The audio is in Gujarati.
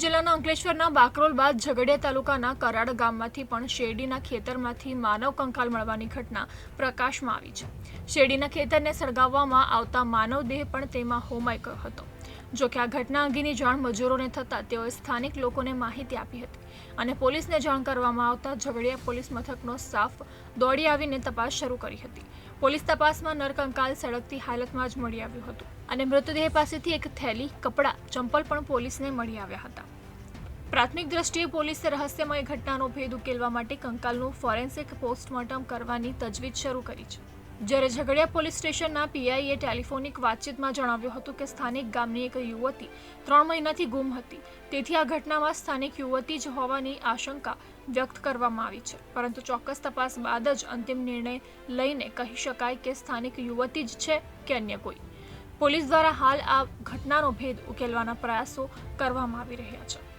જિલ્લાના અંકલેશ્વરના બાકરોલ બાદ ઝઘડિયા તાલુકાના કરાડ ગામમાંથી પણ શેરડીના ખેતરમાંથી માનવ કંકાલ મળવાની ઘટના પ્રકાશમાં આવી છે. શેરડીના ખેતરને સળગાવવામાં આવતા માનવ દેહ પણ તેમાં હોમાઈ ગયો હતો. જો કે આ ઘટના અંગેની જાણ મજૂરોને થતાં તેઓએ સ્થાનિક લોકોને માહિતી આપી હતી અને પોલીસને જાણ કરવામાં આવતા ઝઘડિયા પોલીસ મથકનો સ્ટાફ દોડી આવીને તપાસ શરૂ કરી હતી. પોલીસ તપાસમાં નરકંકાલ સળગતી હાલતમાં જ મળી આવ્યું હતું અને મૃતદેહ પાસેથી એક થેલી, કપડાં, ચંપલ પણ પોલીસને મળી આવ્યા હતા. પ્રાથમિક દ્રષ્ટિએ પોલીસે રહસ્યમય ઘટનાનો ભેદ ઉકેલવા માટે કંકાલનું ફોરેન્સિક પોસ્ટમોર્ટમ કરવાની તજવીજ શરૂ કરી છે. જ્યારે ઝઘડિયા પોલીસ સ્ટેશનના પીઆઈએ ટેલિફોનિક વાતચીતમાં જણાવ્યું હતું કે સ્થાનિક ગામની એક યુવતી ત્રણ મહિનાથી ગુમ હતી. તેથી આ ઘટનામાં સ્થાનિક યુવતી જ હોવાની આશંકા વ્યક્ત કરવામાં આવી છે. પરંતુ ચોક્કસ તપાસ બાદ જ અંતિમ નિર્ણય લઈને કહી શકાય કે સ્થાનિક યુવતી જ છે કે અન્ય કોઈ. પોલીસ દ્વારા હાલ આ ઘટનાનો ભેદ ઉકેલવાના પ્રયાસો કરવામાં આવી રહ્યા છે.